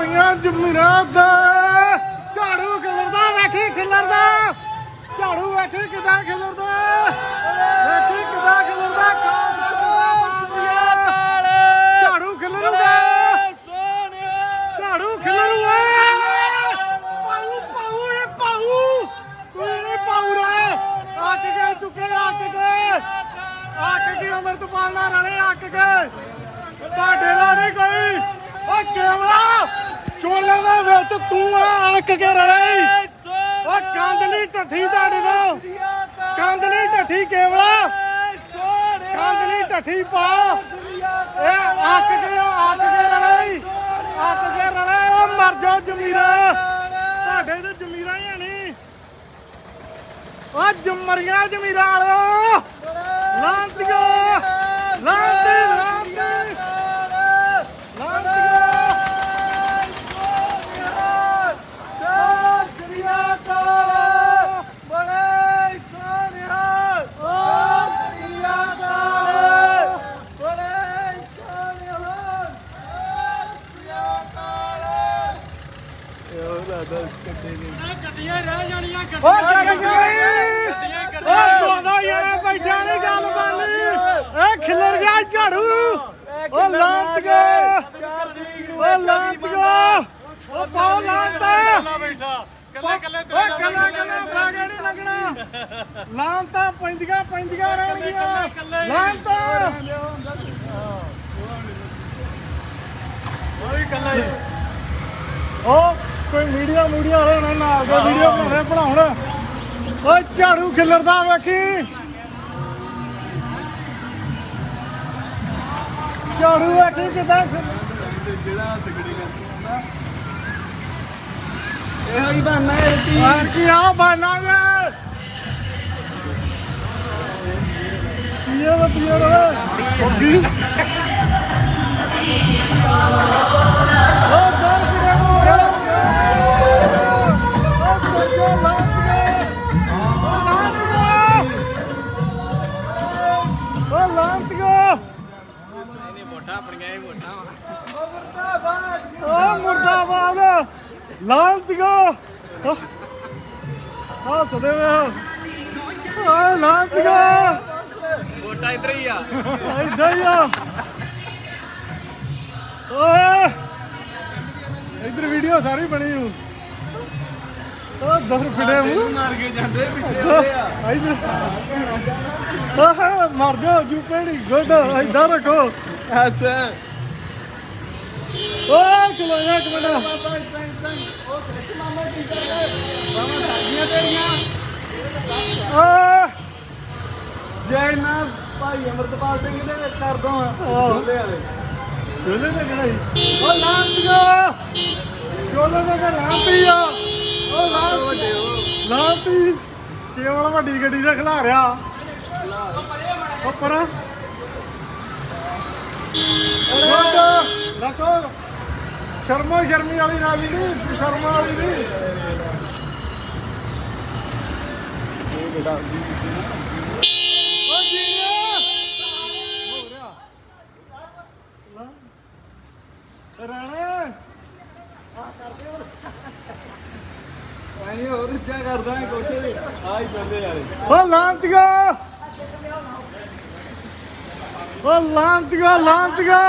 ਜਮੀਰਾ ਦਾ, ਝਾੜੂ ਖਿਲਰਦਾ, ਵੇਖੀ ਖਿਲਰਦਾ। ਝਾੜੂ ਵੇਖੀ ਕਿਦਾਂ ਖਿਲਰਦਾ, ਵੇਖੀ ਕਿਦਾਂ ਖਿਲਰਦਾ ਝਾੜੂ ਖਿਲਰਦਾ ਝਾੜੂ ਖਿਲਰੂਗਾ। ਪਾਉ ਪਾਉ ਇਹ ਪਾਉ ਕੋਈ ਨਹੀਂ ਪਾਉ ਰੇ। ਅੱਕ ਕੇ ਚੁੱਕੇ, ਅੱਕ ਕੇ। ਅੱਕ ਕੇ ਅਮਰਤਪਾਲ ਨਾਲ ਰਲੇ, ਅੱਕ ਕੇ। ਤੁਹਾਡੇ ਨਾਲ ਨਹੀਂ ਕੋਈ। ਓ ਕੇਵਲਾ। ਚੋਲੇ ਦੇ ਵਿੱਚ ਤੂੰ ਆ ਅੱਕ ਕੇ ਰਲੇ। ਓ ਕੰਦ ਢੱਠੀ ਤੁਹਾਡੇ ਨਾਲ। ਕੰਦ ਢੱਠੀ ਕੇਵਲਾ। ਕੰਦ ਢੱਠੀ ਪਾ। ਇਹ ਅੱਕ ਕੇ ਅੱਕ ਕੇ ਰਲੇ। ਅੱਕ ਕੇ ਰਲੇ ਓ ਮਰ ਜਾ ਜਮੀਰਾ। ਤੁਹਾਡੇ ਤੇ ਜਮੀਰਾ ਹੀ ਨਹੀਂ ਓ ਜਮਰੀਆਂ ਜਮੀਰਾ ਵਾਲੋ ਲਾਂਤੀਓ ਲਾਂਤੀ ਓ ਛੱਡ ਗਈ ਓ ਦੋਨੋਂ ਜਣੇ ਬੈਠਾ ਨਹੀਂ ਗੱਲ ਬਣਨੀ ਏ ਖਿਲਰ ਗਿਆ ਝਾੜੂ। ਓ ਲਾਂਤ ਗਿਆ। ਓ ਲਾਂਤ ਗਿਆ। ਓ ਪਾਉ ਲਾਂਤ ਓ ਕੱਲੇ ਕੱਲੇ ਬਰਾਗੇ ਨਹੀਂ ਲੱਗਣਾ ਲਾਂਤਾਂ ਪੈਂਦੀਆਂ ਪੈਂਦੀਆਂ ਰਹਿਣਗੀਆਂ। ਲਾਂਤਾਂ! ਉਹ ਕੋਈ ਮੀਡੀਆ ਮੀਡੀਆ ਵਾਲੇ ਨਾ ਨਾਲ ਦੇ ਵੀਡੀਓ ਬਣਾਉਣੇ ਬਣਾਉਣ। ਓਏ ਝਾੜੂ ਖਿਲਰਦਾ ਵੇਖੀ ਝਾੜੂ ਵੇਖੀ ਕਿਦਾਂ ਇਹੋ ਹੀ ਬਹਾਨਾ ਹੈ ਰਤੀ ਆਰ ਕੀ ਆ ਪੀਏ ਵਾ? ਪੀਏ ਰੇ ਓ ਮੁਰਦਾਬਾਦ! ਲਾਂਤ ਗਏ ਆ ਸਦੇ ਵੇ। ਆ ਲਾਂਤ ਗਏ ਵੋਟਾ ਇਧਰ ਹੀ ਆ। ਇੱਧਰ ਹੀ ਆ। ਓਏ! ਇੱਧਰ ਵੀਡੀਓ ਸਾਰੀ ਬਣੀ ਹੂੰ ਓ ਦਰ ਫਿੜੇ ਮੂੰਹ। ਮਾਰ ਕੇ ਜਾਂਦੇ ਪਿੱਛੇ ਆ। ਇੱਧਰ। ਆਹ ਮਰ ਜਾ ਜੂ ਪੈਣੀ ਗੁੱਡ ਇੱਧਰ ਰੱਖੋ। ਅੱਛਾ ਓਏ ਚਲੋ ਇੱਕ ਮਿੰਟ ਬਾਬਾ ਟੈਂਕ ਟੈਂਕ ਉਹ ਕਿੱਥੇ ਮਾਮਾ ਕੀ ਕਰਦੇ ਬਾਬਾ ਸਾਡੀਆਂ ਤੇਰੀਆਂ ਆ ਜੈ ਨਾ ਭਾਈ ਅਮਰਤਪਾਲ ਸਿੰਘ ਦੇ ਵਿੱਚ ਕਰ ਦੋ। ਉਹਦੇ ਵਾਲੇ। ਚੋਲੇ ਤੇ ਕਿਹੜਾ ਓ ਲਾਂਤੀਆ ਚੋਲੇ ਤੇ ਕਿ ਲਾਂਤੀ ਆ। ਓ ਲਾਂਤੀ ਲਾਂਤੀ ਕੇਵਲ ਵੱਡੀ ਗੱਡੀ ਦਾ ਖਿਲਾ ਰਿਆ ਓ ਪਰ ਰੱਖੋ ਸ਼ਰਮੋ ਸ਼ਰਮੀ ਵਾਲੀ ਰਾਜੀ ਨਹੀਂ ਸ਼ਰਮਾ ਵਾਲੀ ਨਹੀਂ ਓ ਜੀਆ ਹੋ ਰਿਹਾ ਰਾਣਾ ਐਂ ਹੋਰ ਇੱਜਾ ਕਰਦਾ ਹੈ ਕੋਠੇ ਤੇ ਆ ਹੀ ਬੰਦੇ ਵਾਲੇ ਓ ਲਾਂਤੀਆ ਓ ਲਾਂਤੀਆ ਲਾਂਤੀਆ।